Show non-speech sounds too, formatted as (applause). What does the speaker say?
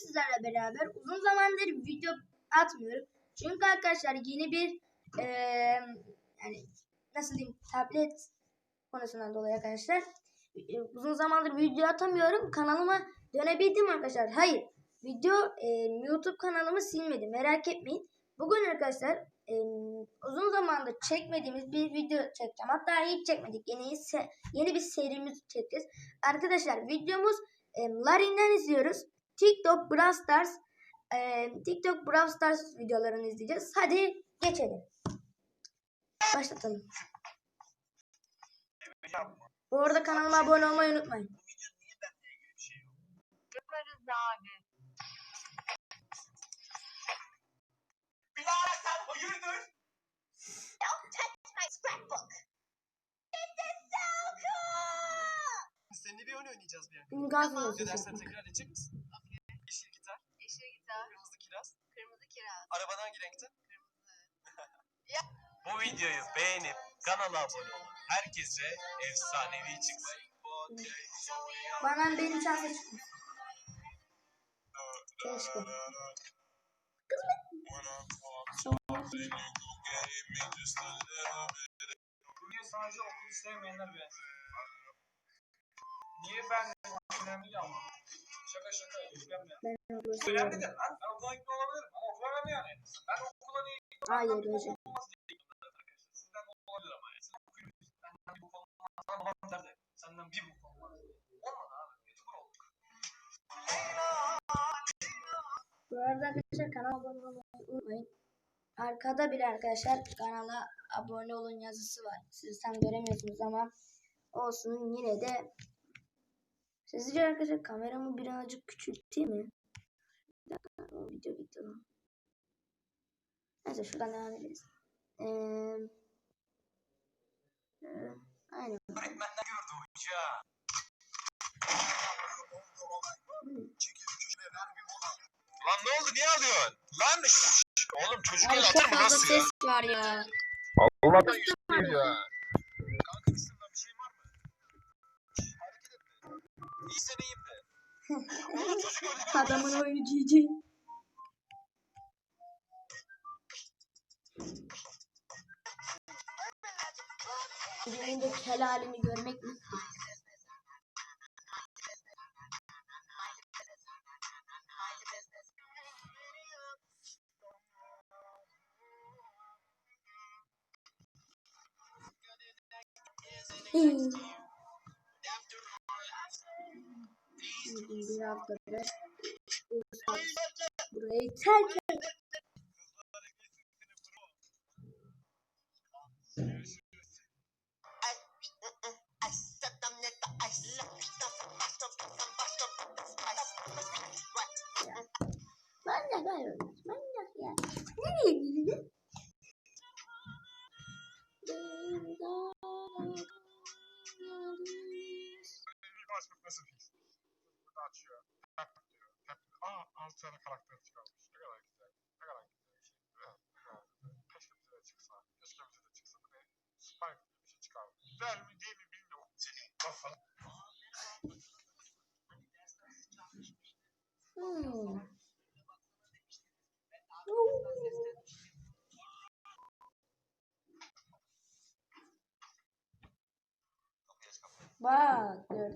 sizlerle beraber uzun zamandır video atmıyorum. Çünkü arkadaşlar yeni bir eee, yani nasıl diyeyim tablet konusundan dolayı arkadaşlar e, uzun zamandır video atamıyorum. Kanalıma dönebildim arkadaşlar. Hayır. Video e, YouTube kanalımı silmedim. Merak etmeyin. Bugün arkadaşlar e, uzun zamandır çekmediğimiz bir video çekeceğim. Hatta hiç çekmedik. Yeni, yeni bir serimiz çekeceğiz. Arkadaşlar videomuz e, Larin'den izliyoruz. TikTok, Brawl Stars, e, TikTok, Brawl Stars videolarını izleyeceğiz. Hadi geçelim. Başlatalım. Bu arada kanalıma abone olmayı unutmayın. Yaparız abi. Dilara sen hayırdır? Don't touch my scrapbook. This is so cool. Seninle bir oyun oynayacağız bir an. Gaz Ne olsun. dersen tekrar edecek misin? Kiraz. Araban hangi renkte? Ya. (laughs) Bu videoyu beğenip kanala abone olun. Herkese efsanevi çıksın. Bana benim şansa çıkmış. Keşke. Niye sadece okulu sevmeyenler beğensin? Niye ben önemli ya? Şaka şaka. Önemli. Ben okulu Önemli de ben, ben okula gitme ama önemli yani. Ben okula niye Hayır hocam. olmaz diye arkadaşlar. Sizden olabilir ama yani. Siz okuyun. Benden bir bu konu olmaz. Babam derdi. Senden bir bu olmaz. Olmadı abi. Youtuber olduk. Bu arada arkadaşlar kanala abone olmayı unutmayın. Arkada bile arkadaşlar kanala abone olun yazısı var. Siz tam göremiyorsunuz ama olsun yine de Sizce arkadaşlar kameramı birazcık küçülteyim mi? Bir dakika video gitti lan. Neyse şuradan devam ederiz. Ee, e, aynen. Öğretmenler gördü hoca. Lan ne oldu niye alıyorsun? Lan şşş. Oğlum çocuk el atır mı nasıl ya? ses var ya. Yüzüyor ya. Kanka bir şey var mı? Şş, Hareket etme. İyisen iyiyim de. (laughs) Oğlum çocuk öldü. Adamın oyunu GG. Birinin de kel halini görmek mi? Hmm. Bir haftadır burayı terk Manyak hayvan. Manyak ya. Nereye gidiyorsun? Bir başlık nasıl fix? Burada açıyor. Tap diyor. Tap diyor. Aa 6 tane karakter çıkarmış. Ne kadar güzel. Ne kadar güzel bir şey. Evet, evet. Keşke bize de çıksa. Keşke bize de çıksa. Bu ne? Spike bir şey mi değil mi bilmiyorum. 네, 네, 네. 음. 와, 그래.